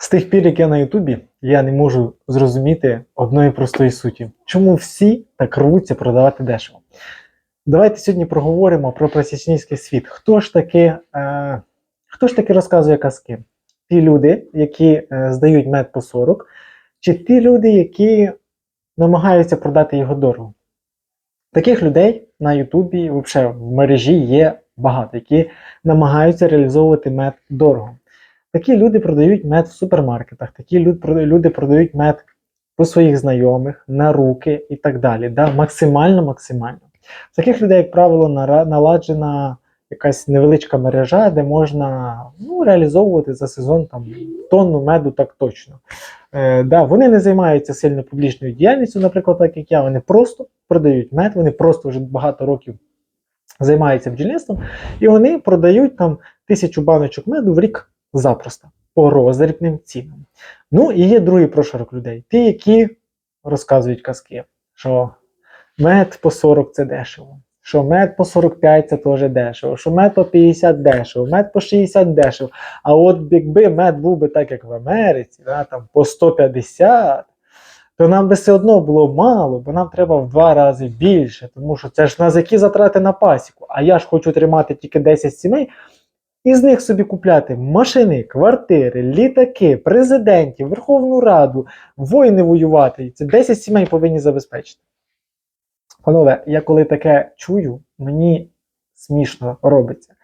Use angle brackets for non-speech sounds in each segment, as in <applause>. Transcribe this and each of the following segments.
З тих пір, як я на Ютубі, я не можу зрозуміти одної простої суті. Чому всі так рвуться продавати дешево? Давайте сьогодні проговоримо про просічницький світ. Хто ж таки, е, хто ж таки розказує казки? Ті люди, які е, здають мед по 40, чи ті люди, які намагаються продати його дорого? Таких людей на Ютубі, взагалі в мережі є багато, які намагаються реалізовувати мед дорого. Такі люди продають мед в супермаркетах, такі люди продають мед по своїх знайомих, на руки і так далі. Да? Максимально, максимально. В таких людей, як правило, наладжена якась невеличка мережа, де можна ну, реалізовувати за сезон там, тонну меду так точно. Е, да, вони не займаються сильно публічною діяльністю, наприклад, так як я. Вони просто продають мед, вони просто вже багато років займаються бджільництвом, і вони продають там тисячу баночок меду в рік запросто по роздрібним цінам. Ну і є другий прошарок людей, ті, які розказують казки, що мед по 40 це дешево, що мед по 45 це теж дешево, що мед по 50 дешево, мед по 60 дешево. А от якби мед був би так, як в Америці, да, там по 150, то нам би все одно було мало, бо нам треба в два рази більше, тому що це ж нас які затрати на пасіку. А я ж хочу тримати тільки 10 сімей, і з них собі купляти машини, квартири, літаки, президентів, Верховну Раду, воїни воювати. І це 10 сімей повинні забезпечити. Панове, я коли таке чую, мені смішно робиться.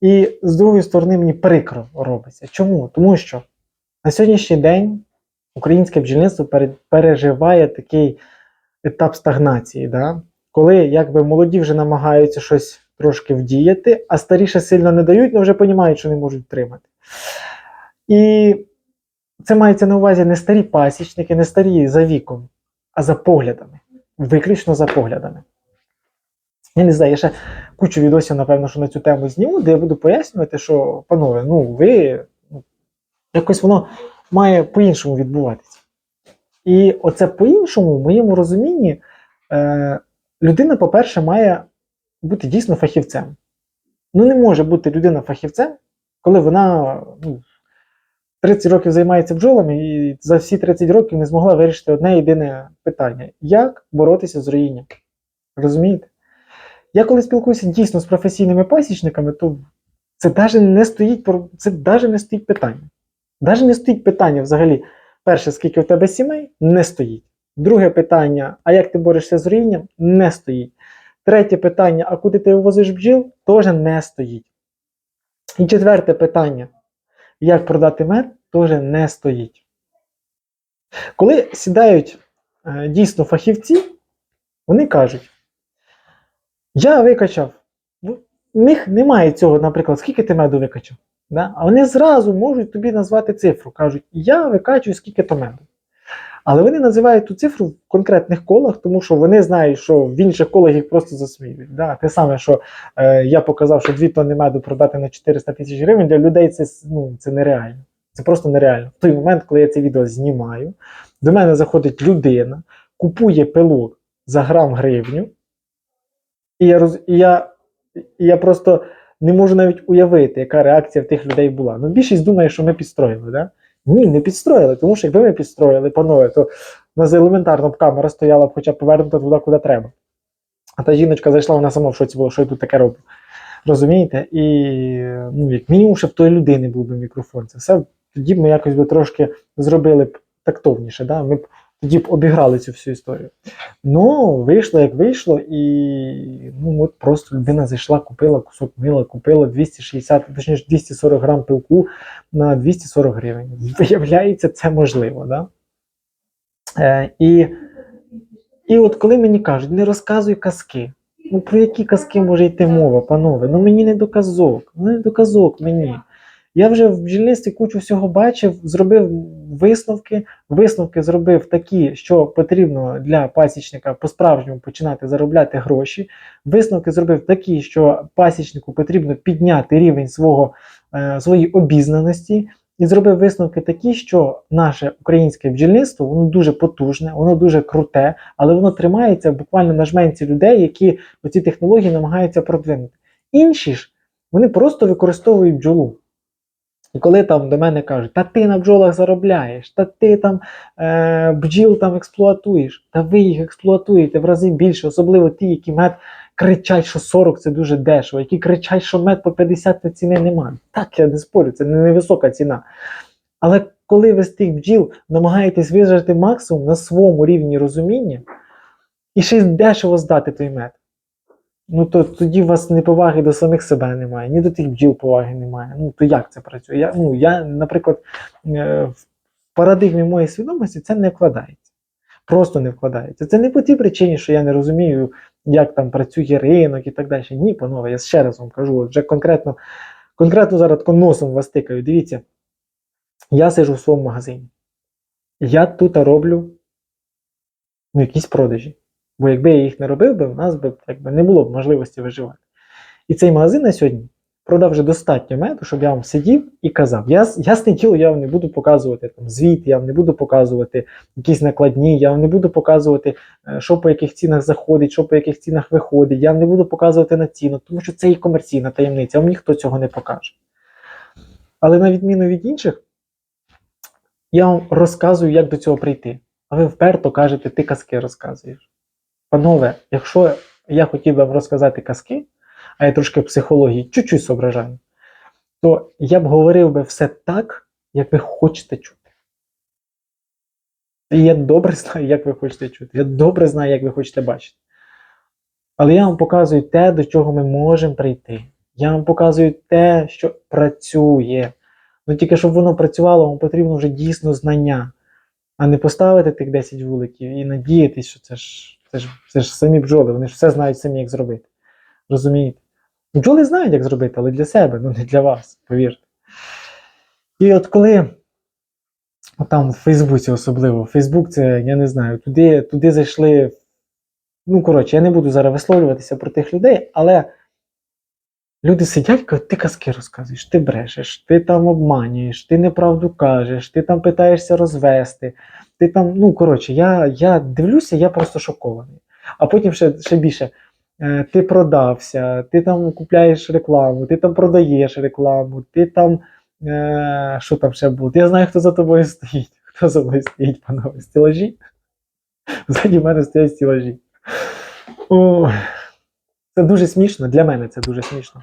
І з другої сторони, мені прикро робиться. Чому? Тому що на сьогоднішній день українське бджільництво переживає такий етап стагнації, да? коли якби молоді вже намагаються щось трошки вдіяти, а старіше сильно не дають, але вже розуміють, що не можуть втримати. І це мається на увазі не старі пасічники, не старі за віком, а за поглядами. Виключно за поглядами. Я не знаю, я ще кучу відосів, напевно, що на цю тему зніму, де я буду пояснювати, що, панове, ну ви ну, якось воно має по-іншому відбуватися. І оце по-іншому, в моєму розумінні, е, людина, по-перше, має бути дійсно фахівцем. Ну, не може бути людина фахівцем, коли вона ну, 30 років займається бджолами і за всі 30 років не змогла вирішити одне єдине питання: як боротися з роїнням? Розумієте? Я коли спілкуюся дійсно з професійними пасічниками, то це навіть не стоїть це навіть не стоїть питання. Навіть не стоїть питання взагалі. Перше, скільки в тебе сімей, не стоїть. Друге питання: а як ти борешся з роїнням, не стоїть. Третє питання: а куди ти вивозиш бджіл, теж не стоїть. І четверте питання: як продати мед, теж не стоїть. Коли сідають е, дійсно фахівці, вони кажуть: я викачав. В них немає цього, наприклад, скільки ти меду викачав. Да? А вони зразу можуть тобі назвати цифру. Кажуть, я викачую скільки то меду. Але вони називають ту цифру в конкретних колах, тому що вони знають, що в інших колах їх просто засміють. Да? Те саме, що е, я показав, що 2 тонни меду продати на 400 тисяч гривень, для людей це, ну, це нереально. Це просто нереально. В той момент, коли я це відео знімаю, до мене заходить людина, купує пилок за грам гривню, і я, роз, і я, і я просто не можу навіть уявити, яка реакція в тих людей була. Ну, більшість думає, що ми підстроїли, да? Ні, не підстроїли, тому що якби ми підстроїли, панове, то у нас елементарно б камера стояла б хоча б повернута туди, куди треба. А та жіночка зайшла, вона сама в шоці була, що я тут таке роблю. Розумієте? І ну, як мінімум, щоб в тої людини був би мікрофон. Це все тоді б ми якось би трошки зробили б тактовніше. Да? Ми б тоді б обіграли цю всю історію. Ну, вийшло, як вийшло, і ну, от просто людина зайшла, купила кусок мила, купила 260, точніше 240 грам пилку на 240 гривень. Виявляється, це можливо. Да? Е, і, і от коли мені кажуть, не розказуй казки. Ну про які казки може йти мова, панове? Ну мені не до казок, ну не до казок мені. Я вже в бджільництві кучу всього бачив, зробив висновки. Висновки зробив такі, що потрібно для пасічника по-справжньому починати заробляти гроші. Висновки зробив такі, що пасічнику потрібно підняти рівень свого, е, своєї обізнаності. І зробив висновки такі, що наше українське бджільництво воно дуже потужне, воно дуже круте, але воно тримається буквально на жменці людей, які оці технології намагаються продвинути. Інші ж вони просто використовують бджолу. І коли там до мене кажуть, та ти на бджолах заробляєш, та ти там е, бджіл там експлуатуєш, та ви їх експлуатуєте в рази більше, особливо ті, які мед кричать, що 40 це дуже дешево, які кричать, що мед по 50 то ціни немає. Так, я не спорю, це невисока ціна. Але коли ви з тих бджіл намагаєтесь вижити максимум на своєму рівні розуміння і ще й дешево здати той мед, ну то тоді у вас ні поваги до самих себе немає, ні до тих бджіл поваги немає. Ну то як це працює? Я, ну, я наприклад, е, в парадигмі моєї свідомості це не вкладається. Просто не вкладається. Це не по тій причині, що я не розумію, як там працює ринок і так далі. Ні, панове, я ще раз вам кажу, вже конкретно, конкретно зараз носом вас тикаю. Дивіться, я сижу в своєму магазині. Я тут роблю ну, якісь продажі. Бо якби я їх не робив би, у нас би якби, не було б можливості виживати. І цей магазин на сьогодні продав вже достатньо меду, щоб я вам сидів і казав. Я, ясне діло, я вам не буду показувати там, звіт, я вам не буду показувати якісь накладні, я вам не буду показувати, е, що по яких цінах заходить, що по яких цінах виходить. Я вам не буду показувати на ціну, тому що це і комерційна таємниця, вам ніхто цього не покаже. Але на відміну від інших, я вам розказую, як до цього прийти. А ви вперто кажете, ти казки розказуєш. Панове, якщо я хотів би вам розказати казки, а я трошки психології чуть-чуть соображаю, то я б говорив би все так, як ви хочете чути. І я добре знаю, як ви хочете чути. Я добре знаю, як ви хочете бачити. Але я вам показую те, до чого ми можемо прийти. Я вам показую те, що працює. Ну тільки щоб воно працювало, вам потрібно вже дійсно знання, а не поставити тих 10 вуликів і надіятися, що це ж, це ж, це ж самі бджоли, вони ж все знають самі, як зробити. Розумієте? Бджоли знають, як зробити, але для себе, ну не для вас, повірте. І от коли там в Фейсбуці особливо, Фейсбук це, я не знаю, туди, туди зайшли. Ну, коротше, я не буду зараз висловлюватися про тих людей, але люди сидять, кажуть, ти казки розказуєш, ти брешеш, ти там обманюєш, ти неправду кажеш, ти там питаєшся розвести. Ти там, ну коротше, я, я дивлюся, я просто шокований. А потім ще, ще більше. Е, Ти продався, ти там купляєш рекламу, ти там продаєш рекламу, ти там. Е, що там ще буде? Я знаю, хто за тобою стоїть. <laughs> Хто за мною стоїть, панове? Стілажі? Ззаді мене стоять стілажі. О, це дуже смішно. Для мене це дуже смішно.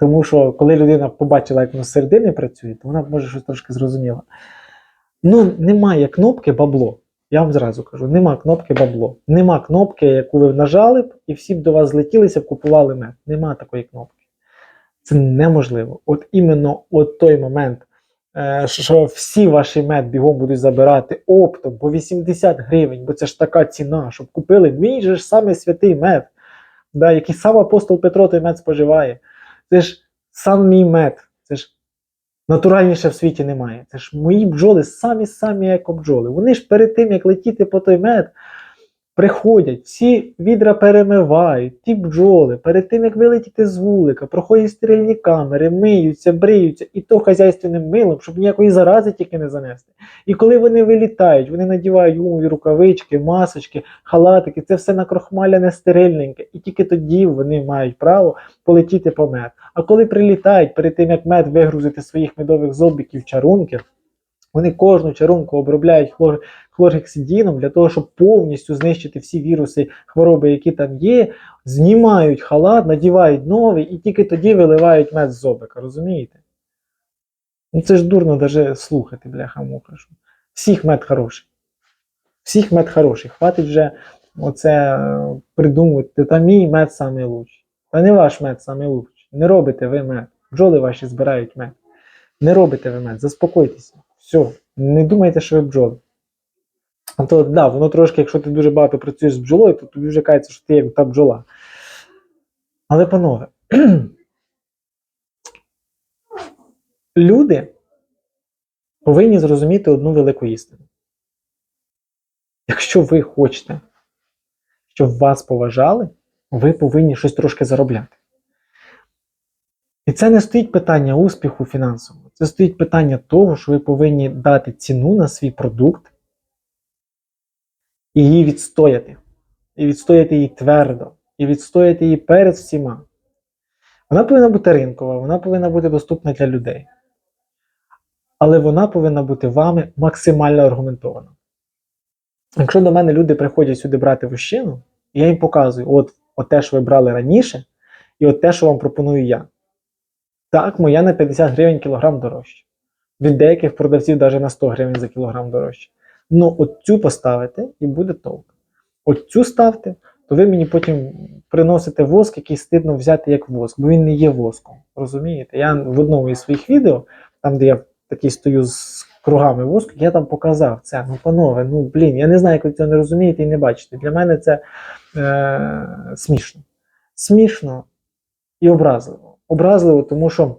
Тому що, коли людина побачила, як воно середини працює, то вона може щось трошки зрозуміла. Ну, немає кнопки бабло. Я вам зразу кажу: нема кнопки бабло. Нема кнопки, яку ви нажали б, і всі б до вас злетілися, купували мед. Нема такої кнопки. Це неможливо. От іменно от той момент, е, що всі ваші мед бігом будуть забирати оптом по 80 гривень, бо це ж така ціна, щоб купили мій же ж саме святий мед, да, який сам апостол Петро той мед споживає. Це ж сам мій мед. Це ж натуральніше в світі немає. Це ж мої бджоли самі-самі екобджоли. Вони ж перед тим, як летіти по той мед, приходять, всі відра перемивають, ті бджоли, перед тим, як вилетіти з вулика, проходять стерильні камери, миються, бриються, і то хазяйственним милом, щоб ніякої зарази тільки не занести. І коли вони вилітають, вони надівають гумові рукавички, масочки, халатики, це все накрохмаляне стерильненьке. І тільки тоді вони мають право полетіти по мед. А коли прилітають, перед тим як мед вигрузити своїх медових зобіків, чарунків, вони кожну чарунку обробляють хлор, хлоргексидіном для того, щоб повністю знищити всі віруси, хвороби, які там є, знімають халат, надівають новий і тільки тоді виливають мед з зобика, розумієте? Ну це ж дурно навіть слухати, бляха муха. Всіх мед хороший. Всіх мед хороший. Хватить вже оце е, придумувати, та мій мед самий лучший. Та не ваш мед самий лучший. Не робите ви мед. Бджоли ваші збирають мед. Не робите ви мед, заспокойтеся. Все, не думайте, що ви бджоли. То, да, воно трошки, якщо ти дуже багато працюєш з бджолою, то тобі вже кажеться, що ти як та бджола. Але, панове, <clears throat> люди повинні зрозуміти одну велику істину. Якщо ви хочете, щоб вас поважали, ви повинні щось трошки заробляти. І це не стоїть питання успіху фінансового. Це стоїть питання того, що ви повинні дати ціну на свій продукт і її відстояти. І відстояти її твердо, і відстояти її перед всіма. Вона повинна бути ринкова, вона повинна бути доступна для людей. але вона повинна бути вами максимально аргументована. Якщо до мене люди приходять сюди брати вощину, я їм показую, от, от те, що ви брали раніше, і от те, що вам пропоную я. Так, моя на 50 гривень кілограм дорожче. Від деяких продавців навіть на 100 гривень за кілограм дорожче. Ну, от цю поставите і буде толк. От цю ставте, то ви мені потім приносите воск, який стидно взяти як воск, бо він не є воском. Розумієте? Я в одному із своїх відео, там, де я такий стою з кругами воску, я там показав це. Ну, панове, ну блін, я не знаю, як ви цього не розумієте і не бачите. Для мене це е, смішно. Смішно і образливо. Образливо, тому що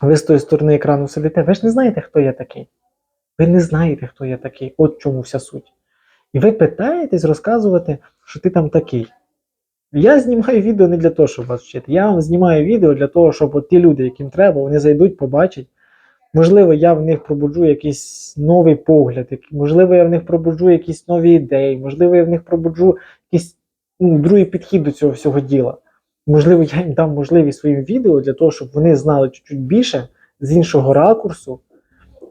ви з тої сторони екрану сидите, ви ж не знаєте, хто я такий. Ви не знаєте, хто я такий, от чому вся суть. І ви питаєтесь розказувати, що ти там такий. Я знімаю відео не для того, щоб вас вчити. Я вам знімаю відео для того, щоб от ті люди, яким треба, вони зайдуть, побачать. Можливо, я в них пробуджу якийсь новий погляд, можливо, я в них пробуджу якісь нові ідеї, можливо, я в них пробуджу якийсь ну, другий підхід до цього всього діла. Можливо, я їм дам можливість своїм відео для того, щоб вони знали чуть-чуть більше з іншого ракурсу,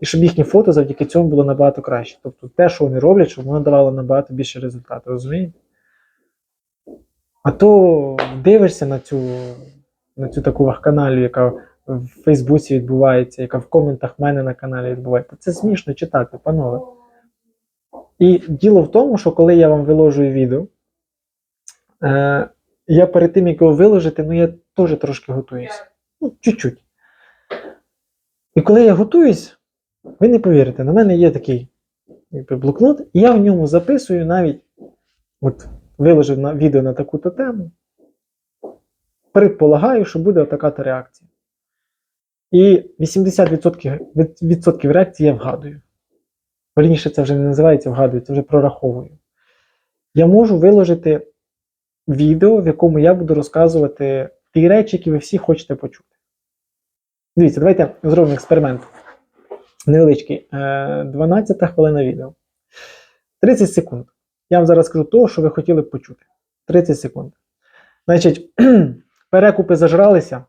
і щоб їхнє фото завдяки цьому було набагато краще. Тобто те, що вони роблять, щоб воно давало набагато більше результату, розумієте? А то дивишся на цю, на цю таку вахканалію, яка в Фейсбуці відбувається, яка в коментах в мене на каналі відбувається. Це смішно читати, панове. І діло в тому, що коли я вам виложую відео, е, я перед тим, як його виложити, ну я теж трошки готуюся. Ну, чуть-чуть. І коли я готуюсь, ви не повірите, на мене є такий якби, блокнот, і я в ньому записую навіть, от виложив на відео на таку-то тему, предполагаю, що буде така-то реакція. І 80% відсотків реакції я вгадую. Вірніше, це вже не називається вгадую, це вже прораховую. Я можу виложити відео, в якому я буду розказувати ті речі, які ви всі хочете почути. Дивіться, давайте зробимо експеримент. Невеличкий. Е, 12 хвилина відео. 30 секунд. Я вам зараз скажу того, що ви хотіли б почути. 30 секунд. Значить, <clears throat> перекупи зажралися.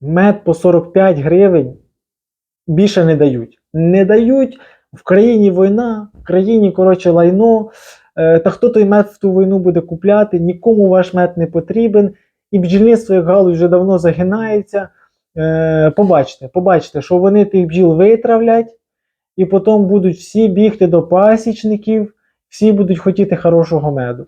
Мед по 45 гривень більше не дають. Не дають. В країні війна, в країні, коротше, лайно. Е, та хто той мед в ту війну буде купляти? Нікому ваш мед не потрібен. І бджільництво, як галузь, вже давно загинається. Е, побачите, побачите, що вони тих бджіл витравлять, і потім будуть всі бігти до пасічників, всі будуть хотіти хорошого меду.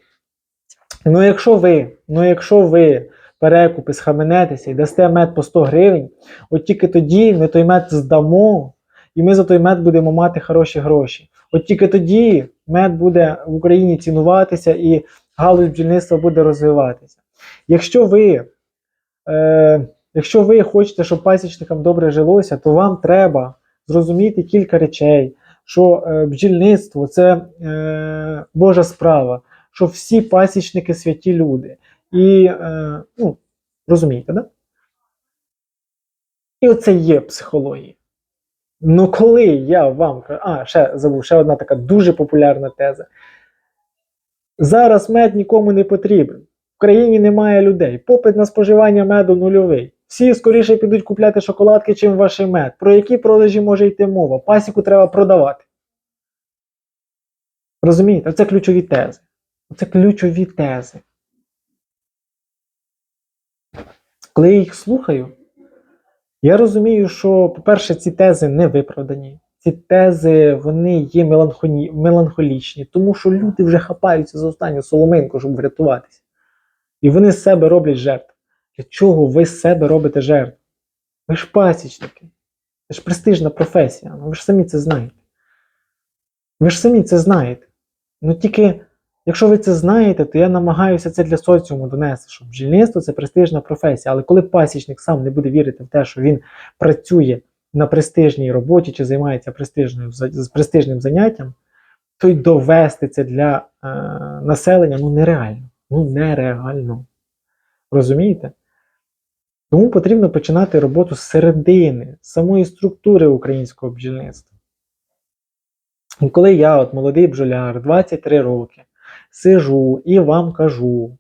Ну, якщо ви, ну, якщо ви перекупи схаменетеся і дасте мед по 100 гривень, от тільки тоді ми той мед здамо, і ми за той мед будемо мати хороші гроші. От тільки тоді мед буде в Україні цінуватися і галузь бджільництва буде розвиватися. Якщо ви, е, якщо ви хочете, щоб пасічникам добре жилося, то вам треба зрозуміти кілька речей, що е, бджільництво це е, Божа справа, що всі пасічники святі люди. І е, ну, розумієте, да? І оце є психологія. Ну, коли я вам а, ще забув, ще одна така дуже популярна теза. Зараз мед нікому не потрібен. В країні немає людей. Попит на споживання меду нульовий. Всі скоріше підуть купляти шоколадки, чим ваш мед. Про які продажі може йти мова? Пасіку треба продавати. Розумієте? Це ключові тези. Це ключові тези. Коли я їх слухаю, я розумію, що, по-перше, ці тези не виправдані. Ці тези вони є меланхолічні, тому що люди вже хапаються за останню соломинку, щоб врятуватися. І вони з себе роблять жертв. Для чого ви з себе робите жертв? Ви ж пасічники. Це ж престижна професія. Ну, ви ж самі це знаєте. Ви ж самі це знаєте. Ну тільки, якщо ви це знаєте, то я намагаюся це для соціуму донести, що бджільництво це престижна професія. Але коли пасічник сам не буде вірити в те, що він працює на престижній роботі чи займається престижною, престижним заняттям, то й довести це для е, населення ну нереально. Ну нереально. Розумієте? Тому потрібно починати роботу з середини, з самої структури українського бджільництва. Коли я, от молодий бджоляр, 23 роки, сижу і вам кажу,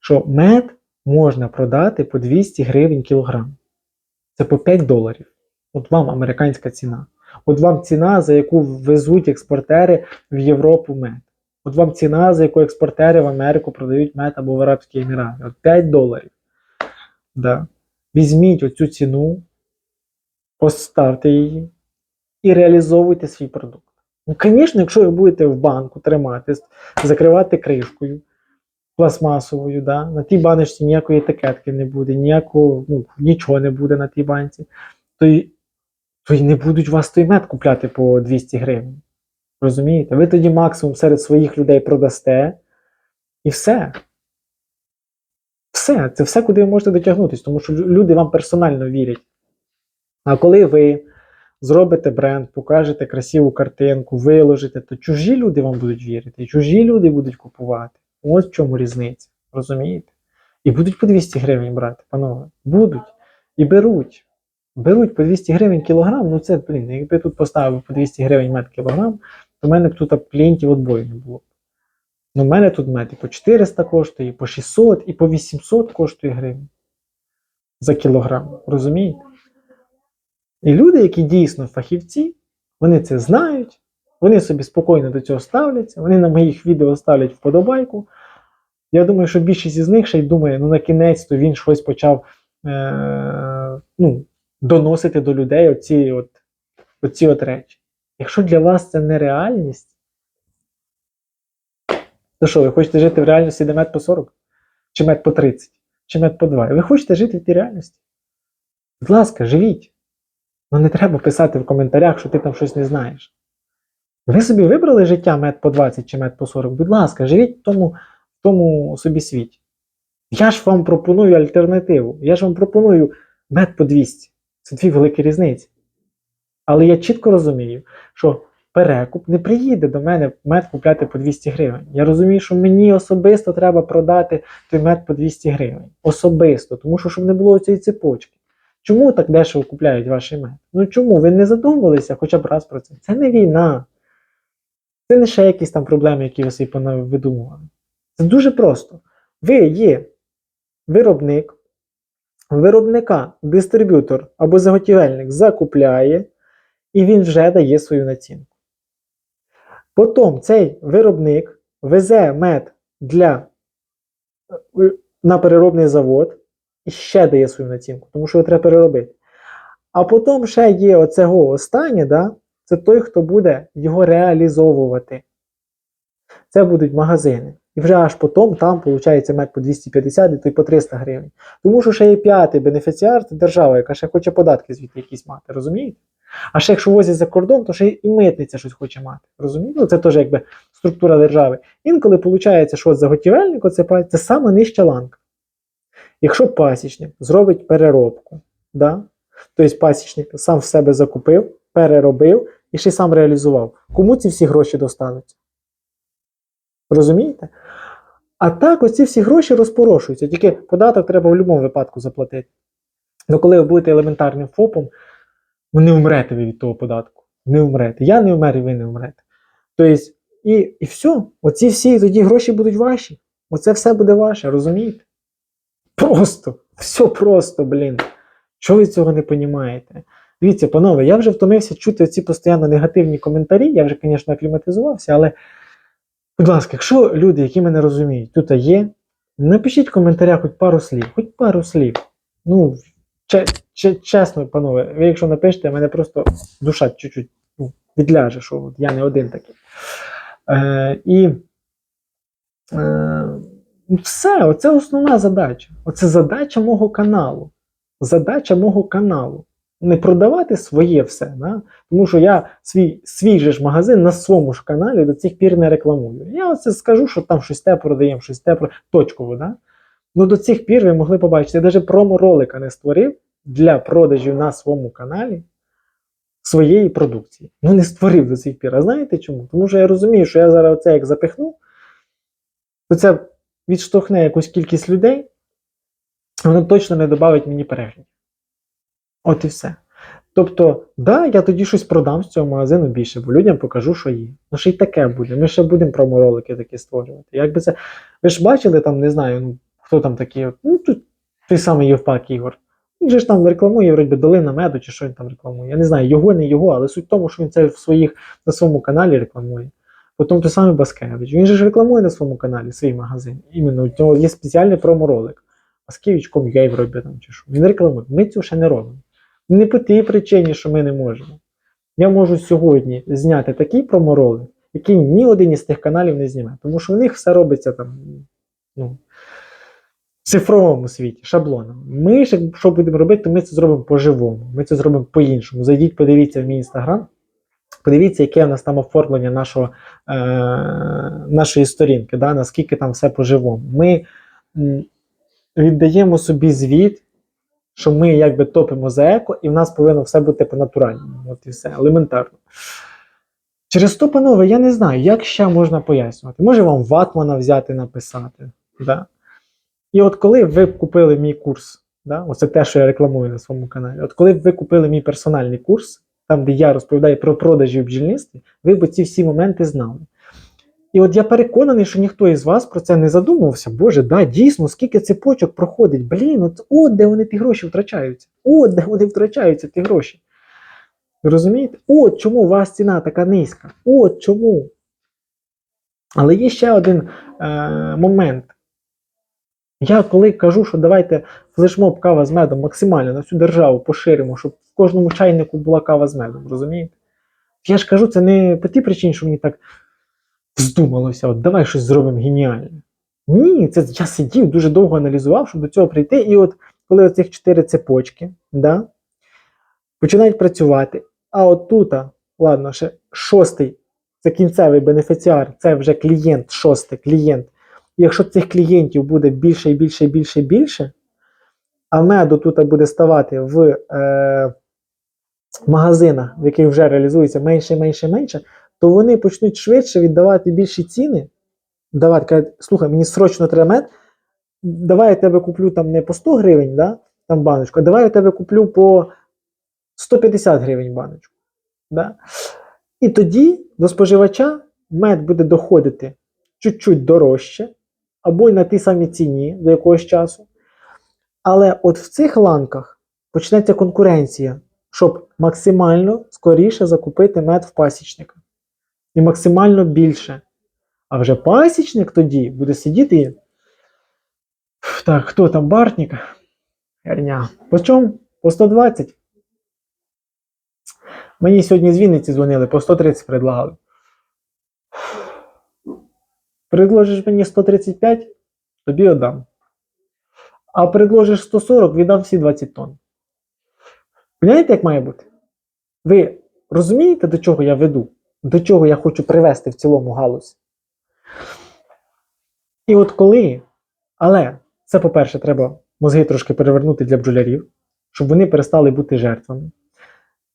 що мед можна продати по 200 гривень кілограм. Це по 5 доларів. От вам американська ціна. От вам ціна, за яку везуть експортери в Європу мед. От вам ціна, за яку експортери в Америку продають мед або в Арабські Емірати. От 5 доларів. Да. Візьміть оцю ціну, поставте її і реалізовуйте свій продукт. Ну, звісно, якщо ви будете в банку тримати, закривати кришкою пластмасовою, да, на тій баночці ніякої етикетки не буде, ніякого, ну, нічого не буде на тій банці, то й, то й не будуть вас той мед купляти по 200 гривень. Розумієте? Ви тоді максимум серед своїх людей продасте, і все. Все, це все, куди ви можете дотягнутися, тому що люди вам персонально вірять. А коли ви зробите бренд, покажете красиву картинку, виложите, то чужі люди вам будуть вірити, чужі люди будуть купувати. Ось в чому різниця. Розумієте? І будуть по 200 гривень брати, панове. Будуть. І беруть. Беруть по 200 гривень кілограм. Ну це, блін, якби тут поставив по 200 гривень мед кілограм, то в мене б тут клієнтів отбою не було. Ну, в мене тут мед і по 400 коштує, і по 600, і по 800 коштує гривень за кілограм. Розумієте? І люди, які дійсно фахівці, вони це знають, вони собі спокійно до цього ставляться, вони на моїх відео ставлять вподобайку. Я думаю, що більшість із них ще й думає, ну на кінець то він щось почав е- ну, доносити до людей оці от, оці от речі. Якщо для вас це не реальність, то що, ви хочете жити в реальності, де мед по 40? Чи мед по 30? Чи мед по 2? Ви хочете жити в тій реальності? Будь ласка, живіть. Ну не треба писати в коментарях, що ти там щось не знаєш. Ви собі вибрали життя мед по 20 чи мед по 40. Будь ласка, живіть в тому, тому собі світі. Я ж вам пропоную альтернативу. Я ж вам пропоную мед по 200. Це дві великі різниці. Але я чітко розумію, що перекуп не приїде до мене мед купляти по 200 гривень. Я розумію, що мені особисто треба продати той мед по 200 гривень. Особисто, тому що щоб не було цієї цепочки. Чому так дешево купляють ваші мед? Ну чому? Ви не задумувалися хоча б раз про це? Це не війна. Це не ще якісь там проблеми, які ви собі видумували. Це дуже просто. Ви є виробник, виробника, дистриб'ютор або заготівельник закупляє, і він вже дає свою націнку. Потім цей виробник везе мед для, е, на переробний завод і ще дає свою націнку, тому що його треба переробити. А потім ще є оцього останнє, да? це той, хто буде його реалізовувати. Це будуть магазини. І вже аж потім там виходить мед по 250 і той по 300 гривень. Тому що ще є п'ятий бенефіціар, це держава, яка ще хоче податки звідти якісь мати, розумієте? А ще якщо возять за кордон, то ще і митниця щось хоче мати. Розумієте? Ну, це теж якби структура держави. Інколи виходить, що от заготівельник оце, це сама нижча ланка. Якщо пасічник зробить переробку, да? тобто пасічник сам в себе закупив, переробив і ще сам реалізував, кому ці всі гроші достануться? Розумієте? А так оці всі гроші розпорошуються, тільки податок треба в будь-якому випадку заплатити. Ну коли ви будете елементарним ФОПом, ну не вмрете ви від того податку. Не вмрете. Я не вмер, і ви не вмрете. Тобто, і, і все, оці всі тоді гроші будуть ваші. Оце все буде ваше, розумієте? Просто, все просто, блін. Чого ви цього не розумієте? Дивіться, панове, я вже втомився чути ці постійно негативні коментарі. Я вже, звісно, акліматизувався, але, будь ласка, якщо люди, які мене розуміють, тут є, напишіть в коментарях хоч пару слів, хоч пару слів. Ну, че- че- чесно, панове, ви якщо напишете, мене просто душа чуть-чуть ну, відляже, що я не один такий. Е, і е, все, оце основна задача. Оце задача мого каналу. Задача мого каналу. Не продавати своє все. Да? Тому що я свій, свій же ж магазин на своєму ж каналі до цих пір не рекламую. Я оце скажу, що там щось те продаємо, щось те про точково. Да? Ну до цих пір ви могли побачити, я навіть промо-ролика не створив для продажів на своєму каналі своєї продукції. Ну, не створив до цих пір. А знаєте чому? Тому що я розумію, що я зараз оце як запихну, то це відштовхне якусь кількість людей, воно точно не додавить мені переглядів. От і все. Тобто, да, я тоді щось продам з цього магазину більше, бо людям покажу, що є. Ну, ще й таке буде. Ми ще будемо проморолики такі створювати. Якби це. Ви ж бачили там, не знаю, ну, хто там такий, от, ну тут той самий Євпак Ігор. Він же ж там рекламує вроді долина меду чи що він там рекламує. Я не знаю, його, не його, але суть в тому, що він це в своїх, на своєму каналі рекламує. Потім той самий Баскевич. Він же ж рекламує на своєму каналі свій магазин. Іменно у нього є спеціальний проморолик. Баскевич.com.ua вроді там чи що. Він рекламує. Ми цього ще не робимо. Не по тій причині, що ми не можемо. Я можу сьогодні зняти такий проморолик, який ні один із тих каналів не зніме. Тому що в них все робиться там, ну, в цифровому світі, шаблоном. Ми ж, що будемо робити, то ми це зробимо по-живому. Ми це зробимо по-іншому. Зайдіть, подивіться в мій інстаграм. Подивіться, яке у нас там оформлення нашого, е, нашої сторінки, да, наскільки там все по-живому. Ми віддаємо собі звіт, що ми якби топимо за еко, і в нас повинно все бути по-натуральному. От і все, елементарно. Через то, панове, я не знаю, як ще можна пояснювати. Може вам ватмана взяти, написати. Да? І от коли ви купили мій курс, да? оце те, що я рекламую на своєму каналі, от коли ви купили мій персональний курс, там, де я розповідаю про продажі в бджільництві, ви б ці всі моменти знали. І от я переконаний, що ніхто із вас про це не задумувався. Боже, да, дійсно, скільки цепочок проходить. Блін, от, от де вони ті гроші втрачаються. От де вони втрачаються ті гроші. Розумієте? От чому у вас ціна така низька. От чому. Але є ще один е, момент. Я коли кажу, що давайте флешмоб кава з медом максимально на всю державу поширимо, щоб в кожному чайнику була кава з медом, розумієте? Я ж кажу, це не по тій причині, що мені так вздумалося, от давай щось зробимо геніальне. Ні, це я сидів, дуже довго аналізував, щоб до цього прийти. І от коли оцих чотири цепочки да, починають працювати, а от тут, ладно, ще шостий, це кінцевий бенефіціар, це вже клієнт, шостий клієнт. І якщо цих клієнтів буде більше і більше і більше і більше, а меду тут буде ставати в е, магазинах, в яких вже реалізується менше, і менше, і менше, то вони почнуть швидше віддавати більші ціни. Давати, кажуть, слухай, мені срочно треба мед, давай я тебе куплю там не по 100 гривень, да, там баночку, а давай я тебе куплю по 150 гривень баночку. Да? І тоді до споживача мед буде доходити чуть-чуть дорожче, або й на тій самій ціні до якогось часу. Але от в цих ланках почнеться конкуренція, щоб максимально скоріше закупити мед в пасічника. І максимально більше. А вже пасічник тоді буде сидіти. і, Так, хто там бартник? Херня. По чому? По 120. Мені сьогодні з Вінниці дзвонили, по 130 предлагали. Предложиш мені 135, тобі віддам. А предложиш 140, віддам всі 20 тонн. Поняєте, як має бути? Ви розумієте, до чого я веду? До чого я хочу привести в цілому галузь? І от коли, але це, по-перше, треба мозги трошки перевернути для бджолярів, щоб вони перестали бути жертвами.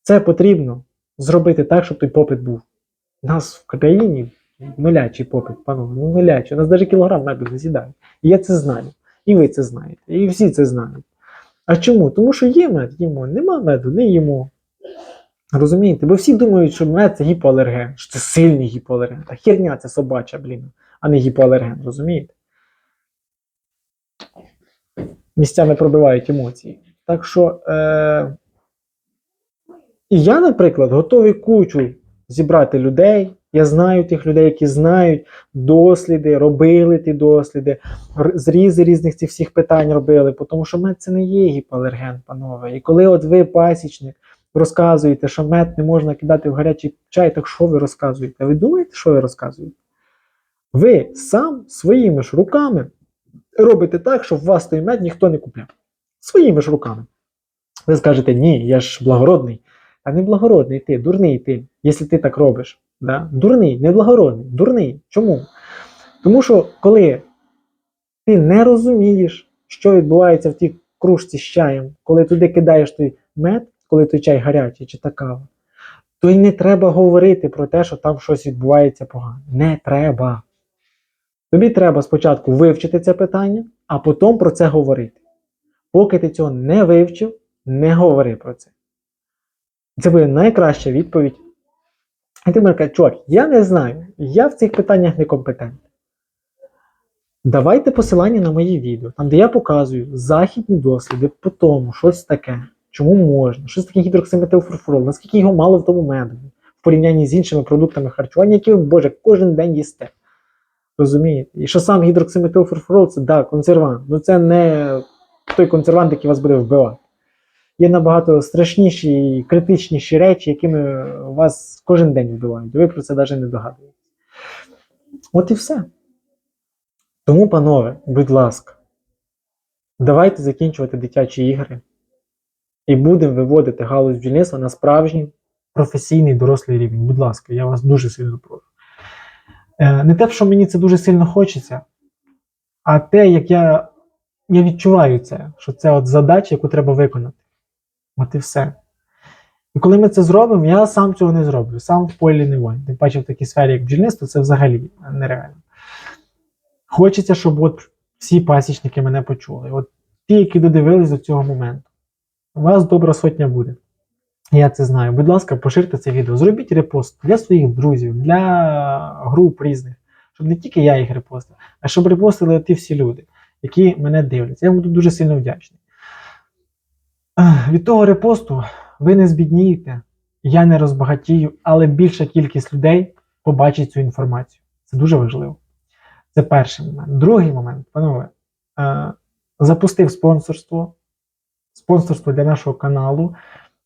Це потрібно зробити так, щоб той попит був. У нас в країні нулячий попит, панове, ну нулячий. У нас навіть кілограм меду не з'їдає. І я це знаю. І ви це знаєте. І всі це знають. А чому? Тому що є мед, їмо. Нема меду, не їмо. Розумієте? Бо всі думають, що мед це гіпоалерген, що це сильний гіпоалерген. Та херня це собача, блін, а не гіпоалерген, розумієте? Місцями пробивають емоції. Так що. Е- і я, наприклад, готовий кучу зібрати людей. Я знаю тих людей, які знають досліди, робили ті досліди, зрізи різних цих всіх питань робили, тому що мед це не є гіпоалерген, панове. І коли от ви, пасічник, розказуєте, що мед не можна кидати в гарячий чай, так що ви розказуєте? Ви думаєте, що ви розказуєте? Ви сам своїми ж руками робите так, щоб вас той мед ніхто не купляв. Своїми ж руками. Ви скажете, ні, я ж благородний. А не благородний ти, дурний ти, якщо ти так робиш. Да? Дурний, не благородний, дурний. Чому? Тому що коли ти не розумієш, що відбувається в тій кружці з чаєм, коли туди кидаєш той мед, коли той чай гарячий чи та кава, то й не треба говорити про те, що там щось відбувається погано. Не треба. Тобі треба спочатку вивчити це питання, а потім про це говорити. Поки ти цього не вивчив, не говори про це. Це буде найкраща відповідь. І ти мені кажеш, чувак, я не знаю, я в цих питаннях некомпетентний. Давайте посилання на мої відео, там, де я показую західні досліди по тому, щось таке, чому можна, що таке гідроксиметилфурфурол, наскільки його мало в тому методі, в порівнянні з іншими продуктами харчування, які ви, Боже, кожен день їсте. Розумієте? І що сам гідроксиметилфурфурол це да, консервант. Ну це не той консервант, який вас буде вбивати. Є набагато страшніші і критичніші речі, якими вас кожен день вбивають. Ви про це навіть не догадуєтесь. От і все. Тому, панове, будь ласка, давайте закінчувати дитячі ігри і будемо виводити галузь бджільництва на справжній професійний дорослий рівень. Будь ласка, я вас дуже сильно прошу. Е, Не те, що мені це дуже сильно хочеться, а те, як я, я відчуваю це, що це от задача, яку треба виконати. От і все. І коли ми це зробимо, я сам цього не зроблю, сам в полі не воїн. Тим паче в такій сфері, як бджільництво, це взагалі нереально. Хочеться, щоб от всі пасічники мене почули. От ті, які додивились до цього моменту. У вас добра сотня буде. Я це знаю. Будь ласка, поширте це відео. Зробіть репост для своїх друзів, для груп різних, щоб не тільки я їх репостив, а щоб репостили ті всі люди, які мене дивляться. Я буду дуже сильно вдячний. Від того репосту ви не збіднієте, я не розбагатію, але більша кількість людей побачить цю інформацію. Це дуже важливо. Це перший момент. Другий момент, панове, е, запустив спонсорство, спонсорство для нашого каналу.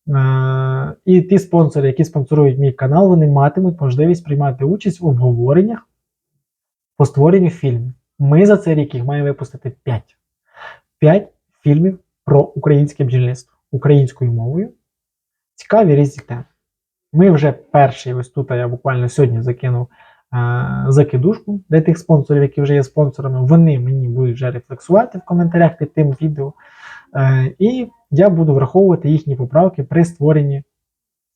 Е, і ті спонсори, які спонсорують мій канал, вони матимуть можливість приймати участь в обговореннях по створенню фільмів. Ми за цей рік їх маємо випустити 5. 5 фільмів про українське бджільництво українською мовою. Цікаві різні теми. Ми вже перший, ось тут я буквально сьогодні закинув е, закидушку для тих спонсорів, які вже є спонсорами. Вони мені будуть вже рефлексувати в коментарях під тим відео. Е, і я буду враховувати їхні поправки при створенні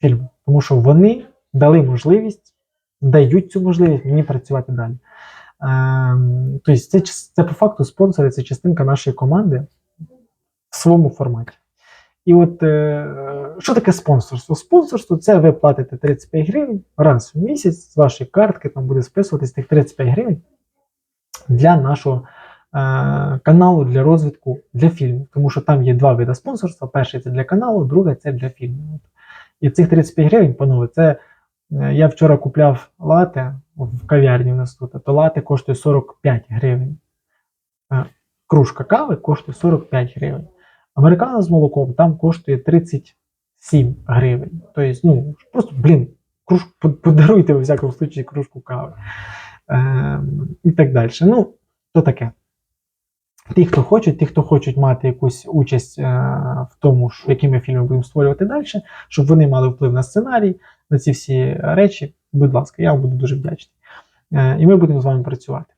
фільму. Тому що вони дали можливість, дають цю можливість мені працювати далі. Тобто, це, це по факту спонсори, це частинка нашої команди своєму форматі. І от е, що таке спонсорство? Спонсорство це ви платите 35 гривень раз в місяць з вашої картки, там буде списуватись тих 35 гривень для нашого е, каналу, для розвитку, для фільмів. Тому що там є два види спонсорства: перший це для каналу, другий це для фільмів. І цих 35 гривень, панове, це е, я вчора купляв лате в кав'ярні у нас тут, то лате коштує 45 гривень. Е, Кружка кави коштує 45 гривень. Американо з молоком там коштує 37 гривень. Тобто, ну, просто, блін, кружку, подаруйте, у всякому случаї, кружку кави. Ем, і так далі. Ну, то таке. Ті, хто хочуть, ті, хто хочуть мати якусь участь е, в тому, що, які ми фільми будемо створювати далі, щоб вони мали вплив на сценарій, на ці всі речі, будь ласка, я вам буду дуже вдячний. Е, і ми будемо з вами працювати.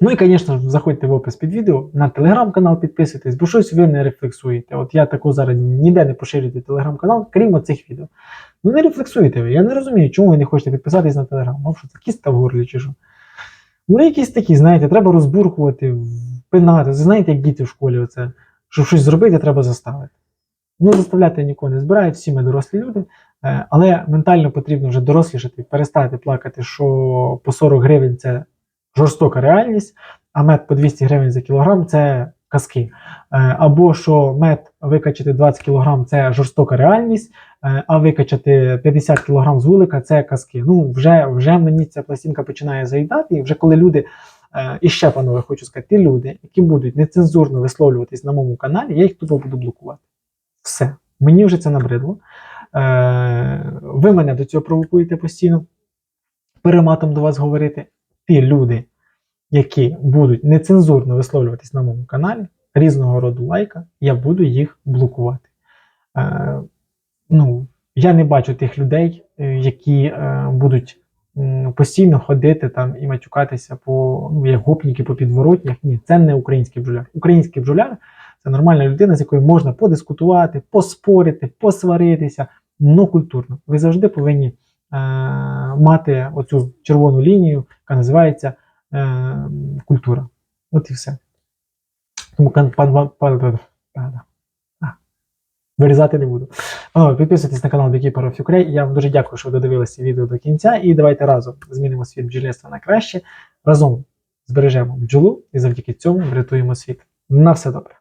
Ну і, звісно, заходьте в опис під відео, на телеграм-канал підписуйтесь, бо щось ви не рефлексуєте. От я тако зараз ніде не поширюю телеграм-канал, крім оцих відео. Ну не рефлексуєте ви. Я не розумію, чому ви не хочете підписатись на телеграм. Мав, що це кіста в горлі чи що. Ну, якісь такі, знаєте, треба розбуркувати, пинати. Знаєте, як діти в школі, оце, щоб щось зробити, треба заставити. Ну, заставляти нікого не збираю, всі ми дорослі люди. Е, Але ментально потрібно вже дорослішати, перестати плакати, що по 40 гривень це жорстока реальність, а мед по 200 гривень за кілограм це казки. Е, Або що мед викачати 20 кілограм це жорстока реальність, е, а викачати 50 кілограм з вулика це казки. Ну, вже, вже мені ця пластинка починає заїдати, і вже коли люди. е, І ще, панове, хочу сказати, ті люди, які будуть нецензурно висловлюватись на моєму каналі, я їх тупо буду блокувати. Все. Мені вже це набридло. Ви мене до цього провокуєте постійно перематом до вас говорити. Ті люди, які будуть нецензурно висловлюватись на моєму каналі, різного роду лайка, я буду їх блокувати. Е, ну, я не бачу тих людей, е, які е, будуть м, постійно ходити там і матюкатися по ну, як гопніки по підворотнях. Ні, це не український бджоляр. Український бджоляр це нормальна людина, з якою можна подискутувати, поспорити, посваритися, но культурно. Ви завжди повинні мати оцю червону лінію, яка називається е, культура. От і все. Тому пан, пан, пан, пан, вирізати не буду. Панове, підписуйтесь на канал Beekeeper of. Я вам дуже дякую, що ви додивилися відео до кінця. І давайте разом змінимо світ бджільництва на краще. Разом збережемо бджолу і завдяки цьому врятуємо світ. На все добре.